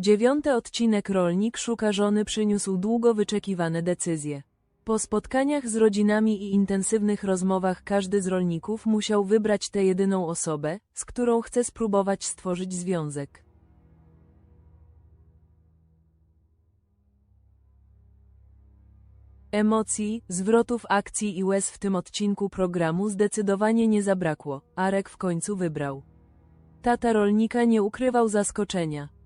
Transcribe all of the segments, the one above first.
Dziewiąty odcinek Rolnik szuka żony przyniósł długo wyczekiwane decyzje. Po spotkaniach z rodzinami i intensywnych rozmowach każdy z rolników musiał wybrać tę jedyną osobę, z którą chce spróbować stworzyć związek. Emocji, zwrotów akcji i łez w tym odcinku programu zdecydowanie nie zabrakło. Arek w końcu wybrał. Tata rolnika nie ukrywał zaskoczenia.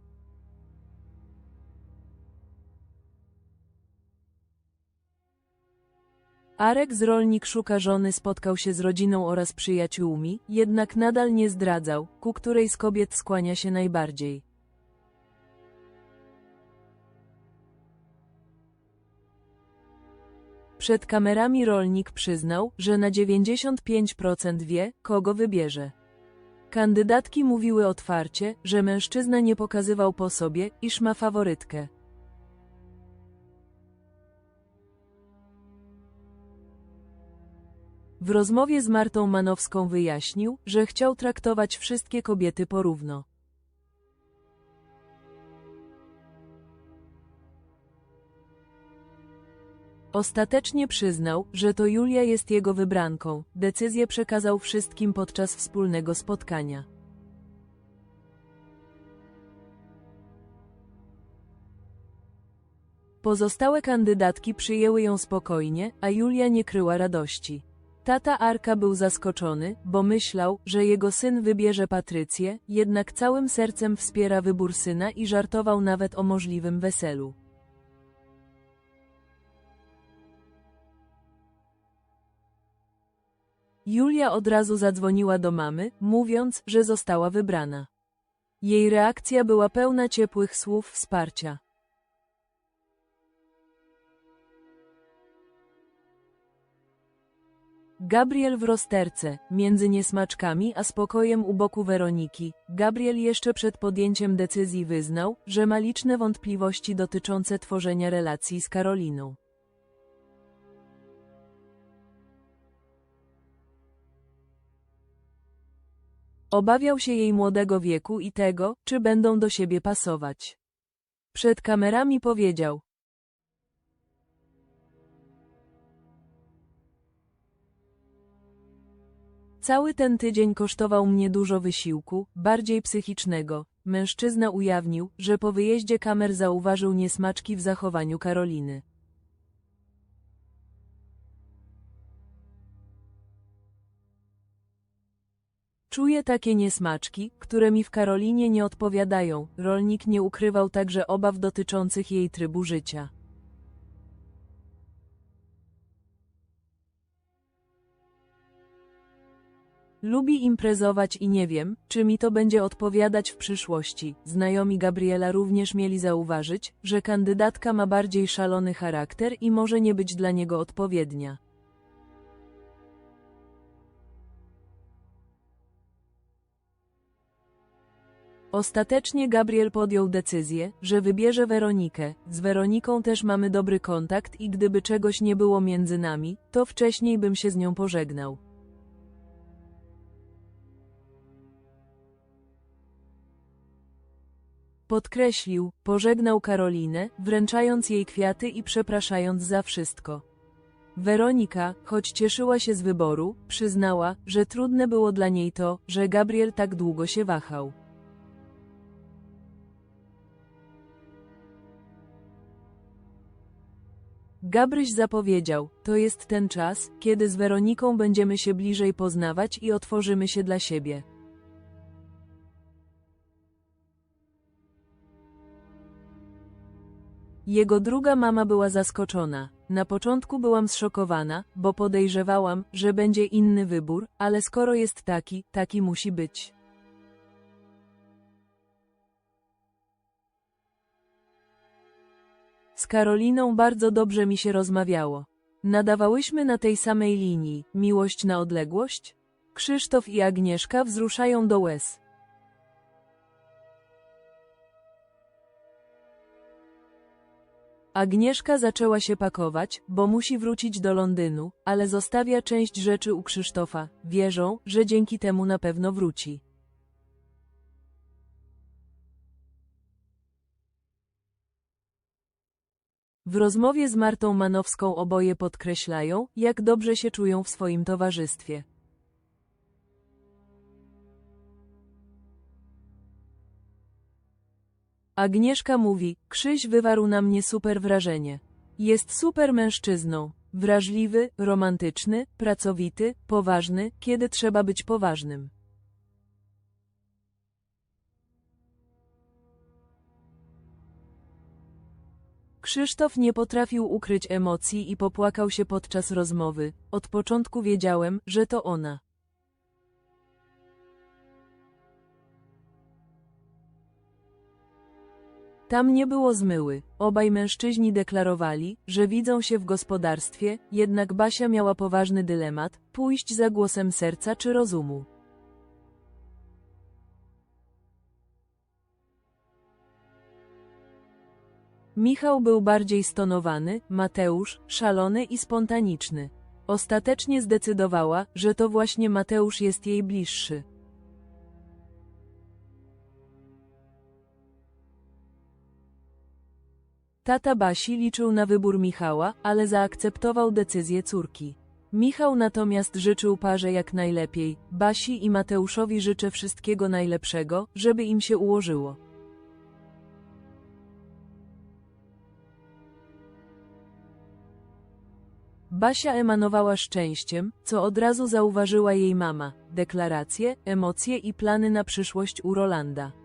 Arek z rolnik szuka żony spotkał się z rodziną oraz przyjaciółmi, jednak nadal nie zdradzał, ku której z kobiet skłania się najbardziej. Przed kamerami rolnik przyznał, że na 95% wie, kogo wybierze. Kandydatki mówiły otwarcie, że mężczyzna nie pokazywał po sobie, iż ma faworytkę. W rozmowie z Martą Manowską wyjaśnił, że chciał traktować wszystkie kobiety porówno. Ostatecznie przyznał, że to Julia jest jego wybranką. Decyzję przekazał wszystkim podczas wspólnego spotkania. Pozostałe kandydatki przyjęły ją spokojnie, a Julia nie kryła radości. Tata Arka był zaskoczony, bo myślał, że jego syn wybierze Patrycję, jednak całym sercem wspiera wybór syna i żartował nawet o możliwym weselu. Julia od razu zadzwoniła do mamy, mówiąc, że została wybrana. Jej reakcja była pełna ciepłych słów wsparcia. Gabriel w rozterce, między niesmaczkami a spokojem u boku Weroniki. Gabriel jeszcze przed podjęciem decyzji wyznał, że ma liczne wątpliwości dotyczące tworzenia relacji z Karoliną. Obawiał się jej młodego wieku i tego, czy będą do siebie pasować. Przed kamerami powiedział, Cały ten tydzień kosztował mnie dużo wysiłku, bardziej psychicznego. Mężczyzna ujawnił, że po wyjeździe kamer zauważył niesmaczki w zachowaniu Karoliny. Czuję takie niesmaczki, które mi w Karolinie nie odpowiadają. Rolnik nie ukrywał także obaw dotyczących jej trybu życia. Lubi imprezować i nie wiem, czy mi to będzie odpowiadać w przyszłości. Znajomi Gabriela również mieli zauważyć, że kandydatka ma bardziej szalony charakter i może nie być dla niego odpowiednia. Ostatecznie Gabriel podjął decyzję, że wybierze Weronikę. Z Weroniką też mamy dobry kontakt i gdyby czegoś nie było między nami, to wcześniej bym się z nią pożegnał. Podkreślił, pożegnał Karolinę, wręczając jej kwiaty i przepraszając za wszystko. Weronika, choć cieszyła się z wyboru, przyznała, że trudne było dla niej to, że Gabriel tak długo się wahał. Gabryś zapowiedział, to jest ten czas, kiedy z Weroniką będziemy się bliżej poznawać i otworzymy się dla siebie. Jego druga mama była zaskoczona. Na początku byłam zszokowana, bo podejrzewałam, że będzie inny wybór, ale skoro jest taki, taki musi być. Z Karoliną bardzo dobrze mi się rozmawiało. Nadawałyśmy na tej samej linii, miłość na odległość? Krzysztof i Agnieszka wzruszają do łez. Agnieszka zaczęła się pakować, bo musi wrócić do Londynu, ale zostawia część rzeczy u Krzysztofa, wierzą, że dzięki temu na pewno wróci. W rozmowie z Martą Manowską oboje podkreślają, jak dobrze się czują w swoim towarzystwie. Agnieszka mówi, Krzyś wywarł na mnie super wrażenie. Jest super mężczyzną. Wrażliwy, romantyczny, pracowity, poważny, kiedy trzeba być poważnym. Krzysztof nie potrafił ukryć emocji i popłakał się podczas rozmowy. Od początku wiedziałem, że to ona. Tam nie było zmyły. Obaj mężczyźni deklarowali, że widzą się w gospodarstwie, jednak Basia miała poważny dylemat, pójść za głosem serca czy rozumu. Michał był bardziej stonowany, Mateusz, szalony i spontaniczny. Ostatecznie zdecydowała, że to właśnie Mateusz jest jej bliższy. Tata Basi liczył na wybór Michała, ale zaakceptował decyzję córki. Michał natomiast życzył parze jak najlepiej. Basi i Mateuszowi życzę wszystkiego najlepszego, żeby im się ułożyło. Basia emanowała szczęściem, co od razu zauważyła jej mama. Deklaracje, emocje i plany na przyszłość u Rolanda.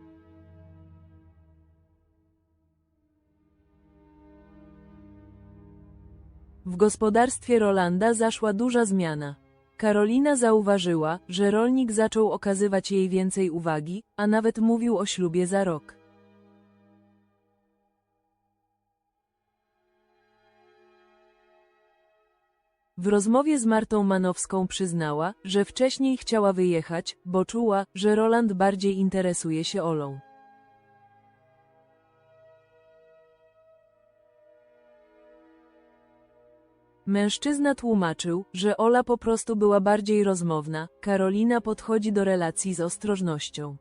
W gospodarstwie Rolanda zaszła duża zmiana. Karolina zauważyła, że rolnik zaczął okazywać jej więcej uwagi, a nawet mówił o ślubie za rok. W rozmowie z Martą Manowską przyznała, że wcześniej chciała wyjechać, bo czuła, że Roland bardziej interesuje się Olą. Mężczyzna tłumaczył, że Ola po prostu była bardziej rozmowna, Karolina podchodzi do relacji z ostrożnością.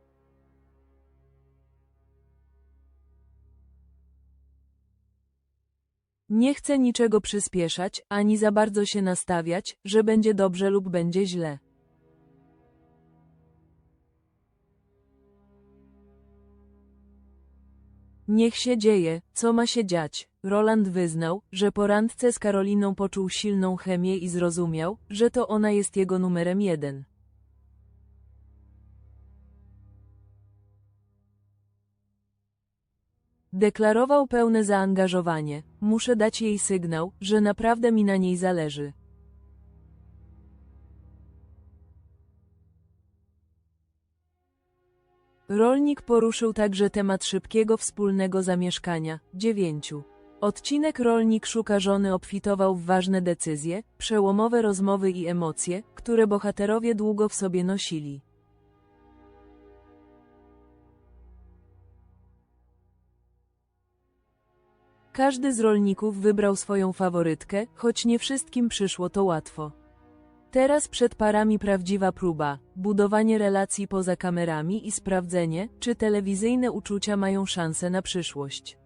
Nie chce niczego przyspieszać, ani za bardzo się nastawiać, że będzie dobrze lub będzie źle. Niech się dzieje, co ma się dziać. Roland wyznał, że po randce z Karoliną poczuł silną chemię i zrozumiał, że to ona jest jego numerem jeden. Deklarował pełne zaangażowanie. Muszę dać jej sygnał, że naprawdę mi na niej zależy. Rolnik poruszył także temat szybkiego wspólnego zamieszkania. Dziewięciu. Odcinek Rolnik szuka żony obfitował w ważne decyzje, przełomowe rozmowy i emocje, które bohaterowie długo w sobie nosili. Każdy z rolników wybrał swoją faworytkę, choć nie wszystkim przyszło to łatwo. Teraz przed parami prawdziwa próba, budowanie relacji poza kamerami i sprawdzenie, czy telewizyjne uczucia mają szansę na przyszłość.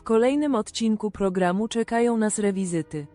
W kolejnym odcinku programu czekają nas rewizyty.